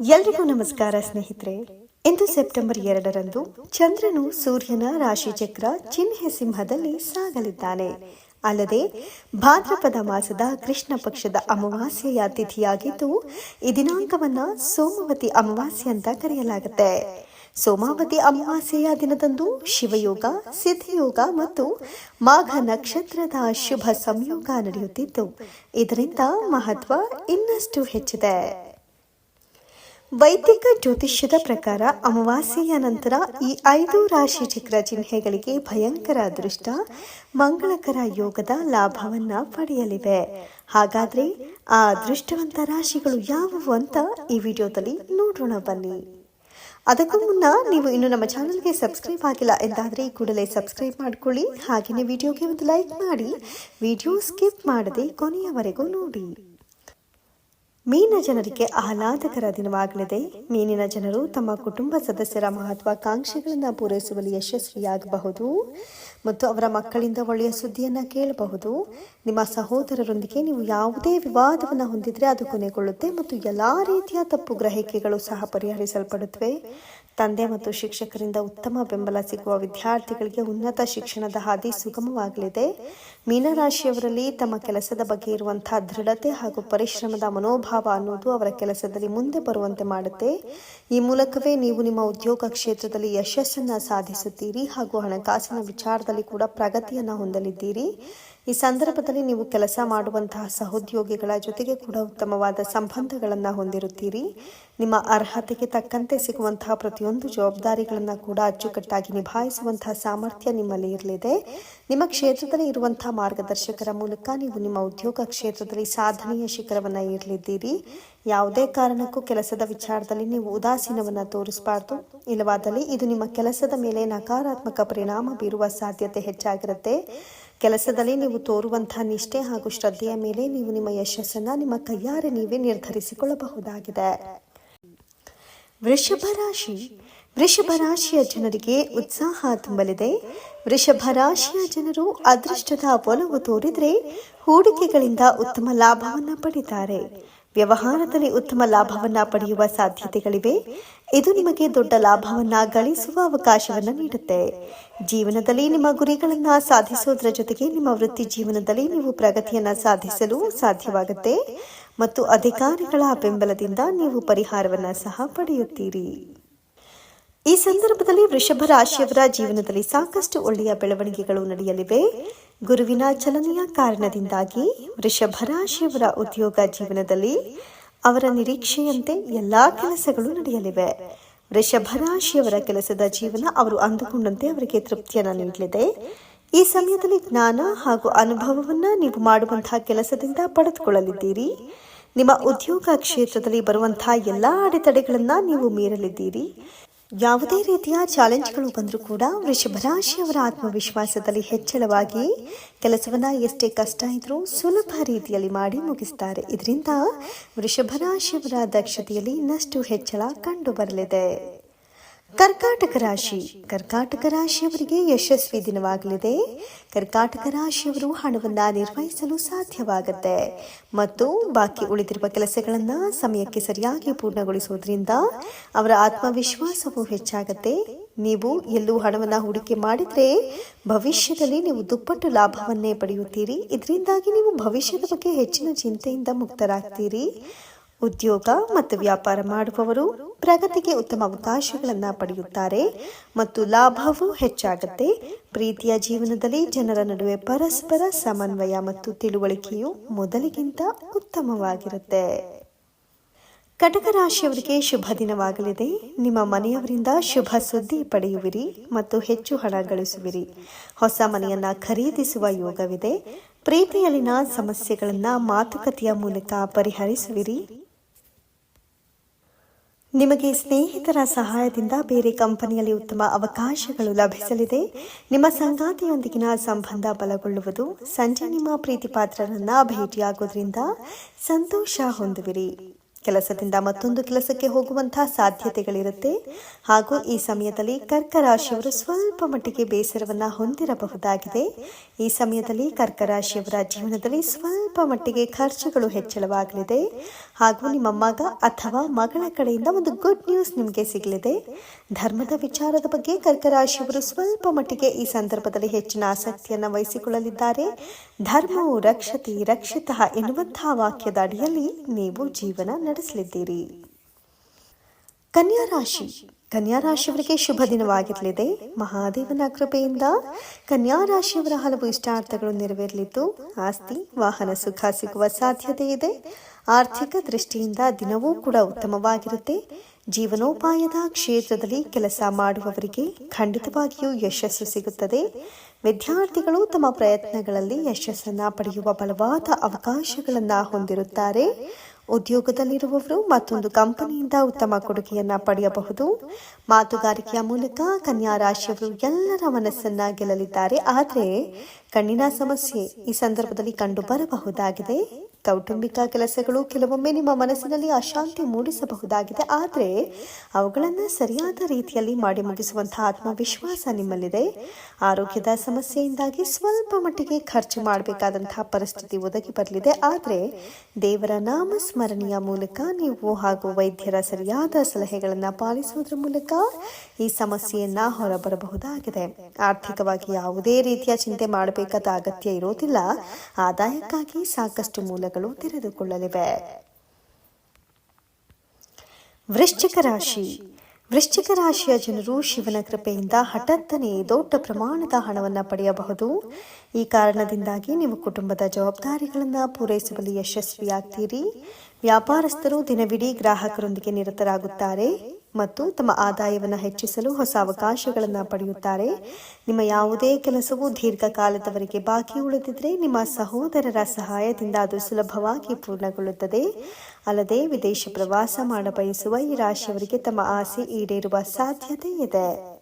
ಎಲ್ರಿಗೂ ನಮಸ್ಕಾರ, ಸ್ನೇಹಿತರೆ. ಇಂದು ಸೆಪ್ಟೆಂಬರ್ ಎರಡರಂದು ಚಂದ್ರನು ಸೂರ್ಯನ ರಾಶಿ ಚಕ್ರ ಚಿಹ್ನೆ ಸಿಂಹದಲ್ಲಿ ಸಾಗಲಿದ್ದಾನೆ. ಅಲ್ಲದೆ, ಭಾದ್ರಪದ ಮಾಸದ ಕೃಷ್ಣ ಪಕ್ಷದ ಅಮಾವಾಸ್ಯೆಯ ತಿಥಿಯಾಗಿದ್ದು, ಈ ದಿನಾಂಕವನ್ನ ಸೋಮವತಿ ಅಮಾವಾಸ್ಯೆ ಅಂತ ಕರೆಯಲಾಗುತ್ತೆ. ಸೋಮಾವತಿ ಅಮಾವಾಸ್ಯೆಯ ದಿನದಂದು ಶಿವಯೋಗ, ಸಿದ್ಧಯೋಗ ಮತ್ತು ಮಾಘ ನಕ್ಷತ್ರದ ಶುಭ ಸಂಯೋಗ ನಡೆಯುತ್ತಿದ್ದು, ಇದರಿಂದ ಮಹತ್ವ ಇನ್ನಷ್ಟು ಹೆಚ್ಚಿದೆ. ವೈದಿಕ ಜ್ಯೋತಿಷ್ಯದ ಪ್ರಕಾರ ಅಮಾವಾಸ್ಯೆಯ ನಂತರ ಈ ಐದು ರಾಶಿ ಚಕ್ರ ಚಿಹ್ನೆಗಳಿಗೆ ಭಯಂಕರ ಅದೃಷ್ಟ, ಮಂಗಳಕರ ಯೋಗದ ಲಾಭವನ್ನ ಪಡೆಯಲಿವೆ. ಹಾಗಾದ್ರೆ ಆ ಅದೃಷ್ಟವಂತ ರಾಶಿಗಳು ಯಾವುವು ಅಂತ ಈ ವಿಡಿಯೋದಲ್ಲಿ ನೋಡೋಣ ಬನ್ನಿ. ಅದಕ್ಕೂ ಮುನ್ನ ನೀವು ಇನ್ನು ನಮ್ಮ ಚಾನಲ್ಗೆ ಸಬ್ಸ್ಕ್ರೈಬ್ ಆಗಿಲ್ಲ ಎಂದಾದರೆ ಕೂಡಲೇ ಸಬ್ಸ್ಕ್ರೈಬ್ ಮಾಡ್ಕೊಳ್ಳಿ. ಹಾಗೆಯೇ ವಿಡಿಯೋಗೆ ಒಂದು ಲೈಕ್ ಮಾಡಿ, ವಿಡಿಯೋ ಸ್ಕಿಪ್ ಮಾಡದೆ ಕೊನೆಯವರೆಗೂ ನೋಡಿ. ಮೀನ ಜನರಿಗೆ ಆಹ್ಲಾದಕರ ದಿನವಾಗಲಿದೆ. ಮೀನಿನ ಜನರು ತಮ್ಮ ಕುಟುಂಬ ಸದಸ್ಯರ ಮಹತ್ವಾಕಾಂಕ್ಷೆಗಳನ್ನು ಪೂರೈಸುವಲ್ಲಿ ಯಶಸ್ವಿಯಾಗಬಹುದು ಮತ್ತು ಅವರ ಮಕ್ಕಳಿಂದ ಒಳ್ಳೆಯ ಸುದ್ದಿಯನ್ನು ಕೇಳಬಹುದು. ನಿಮ್ಮ ಸಹೋದರರೊಂದಿಗೆ ನೀವು ಯಾವುದೇ ವಿವಾದವನ್ನು ಹೊಂದಿದರೆ ಅದು ಕೊನೆಗೊಳ್ಳುತ್ತೆ ಮತ್ತು ಎಲ್ಲ ರೀತಿಯ ತಪ್ಪು ಗ್ರಹಿಕೆಗಳು ಸಹ ಪರಿಹರಿಸಲ್ಪಡುತ್ತವೆ. ತಂದೆ ಮತ್ತು ಶಿಕ್ಷಕರಿಂದ ಉತ್ತಮ ಬೆಂಬಲ ಸಿಗುವ ವಿದ್ಯಾರ್ಥಿಗಳಿಗೆ ಉನ್ನತ ಶಿಕ್ಷಣದ ಹಾದಿ ಸುಗಮವಾಗಲಿದೆ. ಮೀನರಾಶಿಯವರಲ್ಲಿ ತಮ್ಮ ಕೆಲಸದ ಬಗ್ಗೆ ಇರುವಂತಹ ದೃಢತೆ ಹಾಗೂ ಪರಿಶ್ರಮದ ಮನೋಭಾವ ಅನ್ನೋದು ಅವರ ಕೆಲಸದಲ್ಲಿ ಮುಂದೆ ಬರುವಂತೆ ಮಾಡುತ್ತೆ. ಈ ಮೂಲಕವೇ ನೀವು ನಿಮ್ಮ ಉದ್ಯೋಗ ಕ್ಷೇತ್ರದಲ್ಲಿ ಯಶಸ್ಸನ್ನು ಸಾಧಿಸುತ್ತೀರಿ ಹಾಗೂ ಹಣಕಾಸಿನ ವಿಚಾರದಲ್ಲಿ ಕೂಡ ಪ್ರಗತಿಯನ್ನು ಹೊಂದಲಿದ್ದೀರಿ. ಈ ಸಂದರ್ಭದಲ್ಲಿ ನೀವು ಕೆಲಸ ಮಾಡುವಂತಹ ಸಹೋದ್ಯೋಗಿಗಳ ಜೊತೆಗೆ ಕೂಡ ಉತ್ತಮವಾದ ಸಂಬಂಧಗಳನ್ನು ಹೊಂದಿರುತ್ತೀರಿ. ನಿಮ್ಮ ಅರ್ಹತೆಗೆ ತಕ್ಕಂತೆ ಸಿಗುವಂತಹ ಪ್ರತಿಯೊಂದು ಜವಾಬ್ದಾರಿಗಳನ್ನು ಕೂಡ ಅಚ್ಚುಕಟ್ಟಾಗಿ ನಿಭಾಯಿಸುವಂತಹ ಸಾಮರ್ಥ್ಯ ನಿಮ್ಮಲ್ಲಿ ಇರಲಿದೆ. ನಿಮ್ಮ ಕ್ಷೇತ್ರದಲ್ಲಿ ಇರುವಂತಹ ಮಾರ್ಗದರ್ಶಕರ ಮೂಲಕ ನೀವು ನಿಮ್ಮ ಉದ್ಯೋಗ ಕ್ಷೇತ್ರದಲ್ಲಿ ಸಾಧನೆಯ ಶಿಖರವನ್ನು ಏರಲಿದ್ದೀರಿ. ಯಾವುದೇ ಕಾರಣಕ್ಕೂ ಕೆಲಸದ ವಿಚಾರದಲ್ಲಿ ನೀವು ಉದಾಸೀನವನ್ನು ತೋರಿಸಬಾರ್ದು. ಇಲ್ಲವಾದಲ್ಲಿ ಇದು ನಿಮ್ಮ ಕೆಲಸದ ಮೇಲೆ ನಕಾರಾತ್ಮಕ ಪರಿಣಾಮ ಬೀರುವ ಸಾಧ್ಯತೆ ಹೆಚ್ಚಾಗಿರುತ್ತೆ. ಕೆಲಸದಲ್ಲಿ ನೀವು ತೋರುವಂತಹ ನಿಷ್ಠೆ ಹಾಗೂ ಶ್ರದ್ಧೆಯ ಮೇಲೆ ನೀವು ನಿಮ್ಮ ಯಶಸ್ಸನ್ನು ನಿಮ್ಮ ಕೈಯಾರೆ ನೀವೇ ನಿರ್ಧರಿಸಿಕೊಳ್ಳಬಹುದಾಗಿದೆ. ವೃಷಭ ರಾಶಿ. ವೃಷಭ ರಾಶಿಯ ಜನರಿಗೆ ಉತ್ಸಾಹ ತುಂಬಲಿದೆ. ವೃಷಭ ರಾಶಿಯ ಜನರು ಅದೃಷ್ಟದ ಒಲವು ತೋರಿದರೆ ಹೂಡಿಕೆಗಳಿಂದ ಉತ್ತಮ ಲಾಭವನ್ನು ಪಡೆಯುತ್ತಾರೆ ವ್ಯವಹಾರದಲ್ಲಿ ಉತ್ತಮ ಲಾಭವನ್ನು ಪಡೆಯುವ ಸಾಧ್ಯತೆಗಳಿವೆ. ಇದು ನಿಮಗೆ ದೊಡ್ಡ ಲಾಭವನ್ನು ಗಳಿಸುವ ಅವಕಾಶವನ್ನು ನೀಡುತ್ತೆ. ಜೀವನದಲ್ಲಿ ನಿಮ್ಮ ಗುರಿಗಳನ್ನು ಸಾಧಿಸುವುದರ ಜೊತೆಗೆ ನಿಮ್ಮ ವೃತ್ತಿ ಜೀವನದಲ್ಲಿ ನೀವು ಪ್ರಗತಿಯನ್ನು ಸಾಧಿಸಲು ಸಾಧ್ಯವಾಗುತ್ತೆ ಮತ್ತು ಅಧಿಕಾರಿಗಳ ಬೆಂಬಲದಿಂದ ನೀವು ಪರಿಹಾರವನ್ನು ಸಹ ಪಡೆಯುತ್ತೀರಿ. ಈ ಸಂದರ್ಭದಲ್ಲಿ ವೃಷಭ ರಾಶಿಯವರ ಜೀವನದಲ್ಲಿ ಸಾಕಷ್ಟು ಒಳ್ಳೆಯ ಬೆಳವಣಿಗೆಗಳು ನಡೆಯಲಿವೆ. ಗುರುವಿನ ಚಲನೆಯ ಕಾರಣದಿಂದಾಗಿ ವೃಷಭ ರಾಶಿಯವರ ಉದ್ಯೋಗ ಜೀವನದಲ್ಲಿ ಅವರ ನಿರೀಕ್ಷೆಯಂತೆ ಎಲ್ಲಾ ಕೆಲಸಗಳು ನಡೆಯಲಿವೆ. ವೃಷಭ ರಾಶಿಯವರ ಕೆಲಸದ ಜೀವನ ಅವರು ಅಂದುಕೊಂಡಂತೆ ಅವರಿಗೆ ತೃಪ್ತಿಯನ್ನು ನೀಡಲಿದೆ. ಈ ಸಮಯದಲ್ಲಿ ಜ್ಞಾನ ಹಾಗೂ ಅನುಭವವನ್ನು ನೀವು ಮಾಡುವಂತಹ ಕೆಲಸದಿಂದ ಪಡೆದುಕೊಳ್ಳಲಿದ್ದೀರಿ. ನಿಮ್ಮ ಉದ್ಯೋಗ ಕ್ಷೇತ್ರದಲ್ಲಿ ಬರುವಂತಹ ಎಲ್ಲಾ ಅಡೆತಡೆಗಳನ್ನು ನೀವು ಮೀರಲಿದ್ದೀರಿ. ಯಾವುದೇ ರೀತಿಯ ಚಾಲೆಂಜ್ಗಳು ಬಂದರೂ ಕೂಡ ವೃಷಭ ರಾಶಿಯವರ ಆತ್ಮವಿಶ್ವಾಸದಲ್ಲಿ ಹೆಚ್ಚಳವಾಗಿ ಕೆಲಸವನ್ನು ಎಷ್ಟೇ ಕಷ್ಟ ಇದ್ರೂ ಸುಲಭ ರೀತಿಯಲ್ಲಿ ಮಾಡಿ ಮುಗಿಸ್ತಾರೆ. ಇದರಿಂದ ವೃಷಭ ರಾಶಿಯವರ ದಕ್ಷತೆಯಲ್ಲಿ ಇನ್ನಷ್ಟು ಹೆಚ್ಚಳ ಕಂಡು ಬರಲಿದೆ ಕರ್ಕಾಟಕ ರಾಶಿ. ಕರ್ಕಾಟಕ ರಾಶಿಯವರಿಗೆ ಯಶಸ್ವಿ ದಿನವಾಗಲಿದೆ. ಕರ್ಕಾಟಕ ರಾಶಿಯವರು ಹಣವನ್ನು ನಿರ್ವಹಿಸಲು ಸಾಧ್ಯವಾಗುತ್ತೆ. ಮತ್ತು ಬಾಕಿ ಉಳಿದಿರುವ ಕೆಲಸಗಳನ್ನ ಸಮಯಕ್ಕೆ ಸರಿಯಾಗಿ ಪೂರ್ಣಗೊಳಿಸುವುದರಿಂದ ಅವರ ಆತ್ಮವಿಶ್ವಾಸವು ಹೆಚ್ಚಾಗುತ್ತೆ. ನೀವು ಎಲ್ಲೂ ಹಣವನ್ನು ಹೂಡಿಕೆ ಮಾಡಿದ್ರೆ ಭವಿಷ್ಯದಲ್ಲಿ ನೀವು ದುಪ್ಪಟ್ಟು ಲಾಭವನ್ನೇ ಪಡೆಯುತ್ತೀರಿ. ಇದರಿಂದಾಗಿ ನೀವು ಭವಿಷ್ಯದ ಬಗ್ಗೆ ಹೆಚ್ಚಿನ ಚಿಂತೆಯಿಂದ ಮುಕ್ತರಾಗ್ತೀರಿ. ಉದ್ಯೋಗ ಮತ್ತು ವ್ಯಾಪಾರ ಮಾಡುವವರು ಪ್ರಗತಿಗೆ ಉತ್ತಮ ಅವಕಾಶಗಳನ್ನು ಪಡೆಯುತ್ತಾರೆ ಮತ್ತು ಲಾಭವೂ ಹೆಚ್ಚಾಗುತ್ತೆ. ಪ್ರೀತಿಯ ಜೀವನದಲ್ಲಿ ಜನರ ನಡುವೆ ಪರಸ್ಪರ ಸಮನ್ವಯ ಮತ್ತು ತಿಳುವಳಿಕೆಯು ಮೊದಲಿಗಿಂತ ಉತ್ತಮವಾಗಿರುತ್ತೆ. ಕಟಕ ರಾಶಿಯವರಿಗೆ ಶುಭ ದಿನವಾಗಲಿದೆ. ನಿಮ್ಮ ಮನೆಯವರಿಂದ ಶುಭ ಸುದ್ದಿ ಪಡೆಯುವಿರಿ ಮತ್ತು ಹೆಚ್ಚು ಹಣ ಗಳಿಸುವಿರಿ. ಹೊಸ ಮನೆಯನ್ನ ಖರೀದಿಸುವ ಯೋಗವಿದೆ. ಪ್ರೀತಿಯಲ್ಲಿನ ಸಮಸ್ಯೆಗಳನ್ನು ಮಾತುಕತೆಯ ಮೂಲಕ ಪರಿಹರಿಸುವಿರಿ. ನಿಮಗೆ ಸ್ನೇಹಿತರ ಸಹಾಯದಿಂದ ಬೇರೆ ಕಂಪನಿಯಲ್ಲಿ ಉತ್ತಮ ಅವಕಾಶಗಳು ಲಭಿಸಲಿದೆ. ನಿಮ್ಮ ಸಂಗಾತಿಯೊಂದಿಗಿನ ಸಂಬಂಧ ಬಲಗೊಳ್ಳುವುದು ಸಂಜೆ ನಿಮ್ಮ ಪ್ರೀತಿ ಪಾತ್ರರನ್ನ ಭೇಟಿಯಾಗೋದ್ರಿಂದ ಸಂತೋಷ ಹೊಂದುವಿರಿ. ಕೆಲಸದಿಂದ ಮತ್ತೊಂದು ಕೆಲಸಕ್ಕೆ ಹೋಗುವಂತಹ ಸಾಧ್ಯತೆಗಳಿರುತ್ತೆ. ಹಾಗೂ ಈ ಸಮಯದಲ್ಲಿ ಕರ್ಕ ರಾಶಿಯವರು ಸ್ವಲ್ಪ ಮಟ್ಟಿಗೆ ಬೇಸರವನ್ನ ಹೊಂದಿರಬಹುದಾಗಿದೆ. ಈ ಸಮಯದಲ್ಲಿ ಕರ್ಕ ರಾಶಿಯವರ ಜೀವನದಲ್ಲಿ ಸ್ವಲ್ಪ ಮಟ್ಟಿಗೆ ಖರ್ಚುಗಳು ಹೆಚ್ಚಳವಾಗಲಿದೆ. ಹಾಗೂ ನಿಮ್ಮ ಮಗ ಅಥವಾ ಮಗಳ ಕಡೆಯಿಂದ ಒಂದು ಗುಡ್ ನ್ಯೂಸ್ ನಿಮಗೆ ಸಿಗಲಿದೆ. ಧರ್ಮದ ವಿಚಾರದ ಬಗ್ಗೆ ಕರ್ಕರಾಶಿಯವರು ಸ್ವಲ್ಪ ಮಟ್ಟಿಗೆ ಈ ಸಂದರ್ಭದಲ್ಲಿ ಹೆಚ್ಚಿನ ಆಸಕ್ತಿಯನ್ನು ವಹಿಸಿಕೊಳ್ಳಲಿದ್ದಾರೆ. ಧರ್ಮವು ರಕ್ಷತಿ, ರಕ್ಷಿತ ಎನ್ನುವಂತಹ ವಾಕ್ಯದ ಅಡಿಯಲ್ಲಿ ನೀವು ಜೀವನ ನಡೆಸಲಿದ್ದೀರಿ. ಕನ್ಯಾ ರಾಶಿ ಕನ್ಯಾ ರಾಶಿಯವರಿಗೆ ಶುಭ ದಿನವಾಗಿರಲಿದೆ. ಮಹಾದೇವನ ಕೃಪೆಯಿಂದ ಕನ್ಯಾ ರಾಶಿಯವರ ಹಲವು ಇಷ್ಟಾರ್ಥಗಳು ನೆರವೇರಲಿದ್ದು, ಆಸ್ತಿ, ವಾಹನ ಸುಖ ಸಿಗುವ ಸಾಧ್ಯತೆ ಇದೆ. ಆರ್ಥಿಕ ದೃಷ್ಟಿಯಿಂದ ದಿನವೂ ಕೂಡ ಉತ್ತಮವಾಗಿರುತ್ತೆ. ಜೀವನೋಪಾಯದ ಕ್ಷೇತ್ರದಲ್ಲಿ ಕೆಲಸ ಮಾಡುವವರಿಗೆ ಖಂಡಿತವಾಗಿಯೂ ಯಶಸ್ಸು ಸಿಗುತ್ತದೆ. ವಿದ್ಯಾರ್ಥಿಗಳು ತಮ್ಮ ಪ್ರಯತ್ನಗಳಲ್ಲಿ ಯಶಸ್ಸನ್ನ ಪಡೆಯುವ ಬಲವಾದ ಅವಕಾಶಗಳನ್ನು ಹೊಂದಿರುತ್ತಾರೆ. ಉದ್ಯೋಗದಲ್ಲಿರುವವರು ಮತ್ತೊಂದು ಕಂಪನಿಯಿಂದ ಉತ್ತಮ ಕೊಡುಗೆಯನ್ನ ಪಡೆಯಬಹುದು. ಮಾತುಗಾರಿಕೆಯ ಮೂಲಕ ಕನ್ಯಾ ರಾಶಿಯವರು ಎಲ್ಲರ ಮನಸ್ಸನ್ನ ಗೆಲ್ಲಲಿದ್ದಾರೆ. ಆದರೆ ಕಣ್ಣಿನ ಸಮಸ್ಯೆ ಈ ಸಂದರ್ಭದಲ್ಲಿ ಕಂಡು ಬರಬಹುದಾಗಿದೆ ಕೌಟುಂಬಿಕ ಕೆಲಸಗಳು ಕೆಲವೊಮ್ಮೆ ನಿಮ್ಮ ಮನಸ್ಸಿನಲ್ಲಿ ಅಶಾಂತಿ ಮೂಡಿಸಬಹುದಾಗಿದೆ. ಆದರೆ ಅವುಗಳನ್ನು ಸರಿಯಾದ ರೀತಿಯಲ್ಲಿ ಮಾಡಿ ಮುಗಿಸುವಂತಹ ಆತ್ಮವಿಶ್ವಾಸ ನಿಮ್ಮಲ್ಲಿದೆ. ಆರೋಗ್ಯದ ಸಮಸ್ಯೆಯಿಂದಾಗಿ ಸ್ವಲ್ಪ ಮಟ್ಟಿಗೆ ಖರ್ಚು ಮಾಡಬೇಕಾದಂತಹ ಪರಿಸ್ಥಿತಿ ಒದಗಿ ಬರಲಿದೆ. ಆದರೆ ದೇವರ ನಾಮ ಸ್ಮರಣೆಯ ಮೂಲಕ ನೀವು ಹಾಗೂ ವೈದ್ಯರ ಸರಿಯಾದ ಸಲಹೆಗಳನ್ನು ಪಾಲಿಸುವುದರ ಮೂಲಕ ಈ ಸಮಸ್ಯೆಯನ್ನ ಹೊರಬರಬಹುದಾಗಿದೆ. ಆರ್ಥಿಕವಾಗಿ ಯಾವುದೇ ರೀತಿಯ ಚಿಂತೆ ಮಾಡಬೇಕಾದ ಅಗತ್ಯ ಇರೋದಿಲ್ಲ ಆದಾಯಕ್ಕಾಗಿ ಸಾಕಷ್ಟು ಮೂಲಗಳು ತೆರೆದುಕೊಳ್ಳಲಿವೆ. ವೃಶ್ಚಿಕ ರಾಶಿ. ವೃಶ್ಚಿಕ ರಾಶಿಯ ಜನರು ಶಿವನ ಕೃಪೆಯಿಂದ ಹಠಾತ್ತನೆ ದೊಡ್ಡ ಪ್ರಮಾಣದ ಹಣವನ್ನು ಪಡೆಯಬಹುದು. ಈ ಕಾರಣದಿಂದಾಗಿ ನೀವು ಕುಟುಂಬದ ಜವಾಬ್ದಾರಿಗಳನ್ನು ಪೂರೈಸುವಲ್ಲಿ ಯಶಸ್ವಿಯಾಗ್ತೀರಿ. ವ್ಯಾಪಾರಸ್ಥರು ದಿನವಿಡೀ ಗ್ರಾಹಕರೊಂದಿಗೆ ನಿರತರಾಗುತ್ತಾರೆ. ಮತ್ತು ತಮ್ಮ ಆದಾಯವನ್ನು ಹೆಚ್ಚಿಸಲು ಹೊಸ ಅವಕಾಶಗಳನ್ನು ಪಡೆಯುತ್ತಾರೆ. ನಿಮ್ಮ ಯಾವುದೇ ಕೆಲಸವು ದೀರ್ಘಕಾಲದವರೆಗೆ ಬಾಕಿ ಉಳಿದಿದ್ರೆ ನಿಮ್ಮ ಸಹೋದರರ ಸಹಾಯದಿಂದ ಅದು ಸುಲಭವಾಗಿ ಪೂರ್ಣಗೊಳ್ಳುತ್ತದೆ. ಅಲ್ಲದೆ ವಿದೇಶ ಪ್ರವಾಸ ಮಾಡಬಯಸುವ ಈ ರಾಶಿಯವರಿಗೆ ತಮ್ಮ ಆಸೆ ಈಡೇರುವ ಸಾಧ್ಯತೆ ಇದೆ.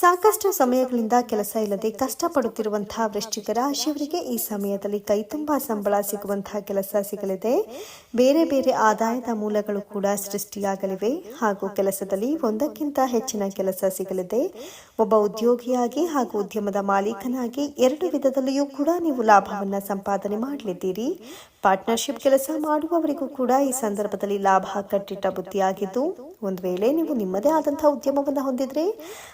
ಸಾಕಷ್ಟು ಸಮಯಗಳಿಂದ ಕೆಲಸ ಇಲ್ಲದೆ ಕಷ್ಟಪಡುತ್ತಿರುವಂತಹ ವೃಶ್ಚಿಕ ರಾಶಿಯವರಿಗೆ ಈ ಸಮಯದಲ್ಲಿ ಕೈ ತುಂಬಾ ಸಂಬಳ ಸಿಗುವಂತಹ ಕೆಲಸ ಸಿಗಲಿದೆ. ಬೇರೆ ಬೇರೆ ಆದಾಯದ ಮೂಲಗಳು ಕೂಡ ಸೃಷ್ಟಿಯಾಗಲಿವೆ. ಹಾಗೂ ಕೆಲಸದಲ್ಲಿ ಒಂದಕ್ಕಿಂತ ಹೆಚ್ಚಿನ ಕೆಲಸ ಸಿಗಲಿದೆ. ಒಬ್ಬ ಉದ್ಯೋಗಿಯಾಗಿ ಹಾಗೂ ಉದ್ಯಮದ ಮಾಲೀಕನಾಗಿ ಎರಡು ವಿಧದಲ್ಲಿಯೂ ಕೂಡ ನೀವು ಲಾಭವನ್ನು ಸಂಪಾದನೆ ಮಾಡಲಿದ್ದೀರಿ. ಪಾರ್ಟ್ನರ್ಶಿಪ್ ಕೆಲಸ ಮಾಡುವವರಿಗೂ ಕೂಡ ಈ ಸಂದರ್ಭದಲ್ಲಿ ಲಾಭ ಕಟ್ಟಿಟ್ಟ ಬುದ್ಧಿಯಾಗಿದ್ದು, ಒಂದು ವೇಳೆ ನೀವು ನಿಮ್ಮದೇ ಆದಂತಹ ಉದ್ಯಮವನ್ನು ಹೊಂದಿದ್ರೆ,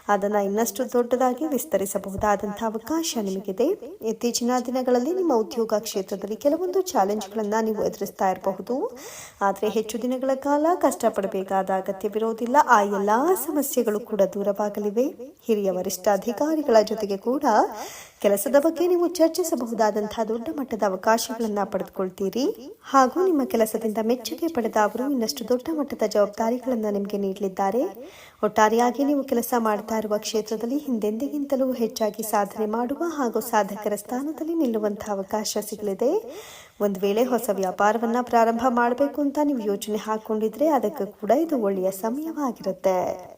ಅದನ್ನ ಇನ್ನಷ್ಟು ದೊಡ್ಡದಾಗಿ ವಿಸ್ತರಿಸಬಹುದಾದಂತಹ ಅವಕಾಶ ನಿಮಗಿದೆ. ಇತ್ತೀಚಿನ ದಿನಗಳಲ್ಲಿ ನಿಮ್ಮ ಉದ್ಯೋಗ ಕ್ಷೇತ್ರದಲ್ಲಿ ಕೆಲವೊಂದು ಚಾಲೆಂಜ್ಗಳನ್ನ ನೀವು ಎದುರಿಸ್ತಾ ಇರಬಹುದು. ಆದರೆ ಹೆಚ್ಚು ದಿನಗಳ ಕಾಲ ಕಷ್ಟಪಡಬೇಕಾದ ಅಗತ್ಯವಿರೋದಿಲ್ಲ. ಆ ಎಲ್ಲಾ ಸಮಸ್ಯೆಗಳು ಕೂಡ ದೂರವಾಗಲಿವೆ. ಹಿರಿಯ ವರಿಷ್ಠ ಅಧಿಕಾರಿಗಳ ಜೊತೆಗೆ ಕೂಡ ಕೆಲಸದ ಬಗ್ಗೆ ನೀವು ಚರ್ಚಿಸಬಹುದಾದಂತಹ ದೊಡ್ಡ ಮಟ್ಟದ ಅವಕಾಶಗಳನ್ನು ಪಡೆದುಕೊಳ್ತೀರಿ. ಹಾಗೂ ನಿಮ್ಮ ಕೆಲಸದಿಂದ ಮೆಚ್ಚುಗೆ ಪಡೆದ ಅವರು ಇನ್ನಷ್ಟು ದೊಡ್ಡ ಮಟ್ಟದ ಜವಾಬ್ದಾರಿಗಳನ್ನು ನಿಮಗೆ ನೀಡಲಿದ್ದಾರೆ. ಒಟ್ಟಾರೆಯಾಗಿ ನೀವು ಕೆಲಸ ಮಾಡ್ತಾ ಇರುವ ಕ್ಷೇತ್ರದಲ್ಲಿ ಹಿಂದೆಂದಿಗಿಂತಲೂ ಹೆಚ್ಚಾಗಿ ಸಾಧನೆ ಮಾಡುವ ಹಾಗೂ ಸಾಧಕರ ಸ್ಥಾನದಲ್ಲಿ ನಿಲ್ಲುವಂತಹ ಅವಕಾಶ ಸಿಗಲಿದೆ. ಒಂದು ವೇಳೆ ಹೊಸ ವ್ಯಾಪಾರವನ್ನ ಪ್ರಾರಂಭ ಮಾಡಬೇಕು ಅಂತ ನೀವು ಯೋಚನೆ ಹಾಕೊಂಡಿದ್ರೆ ಅದಕ್ಕೂ ಕೂಡ ಇದು ಒಳ್ಳೆಯ ಸಮಯವಾಗಿರುತ್ತೆ.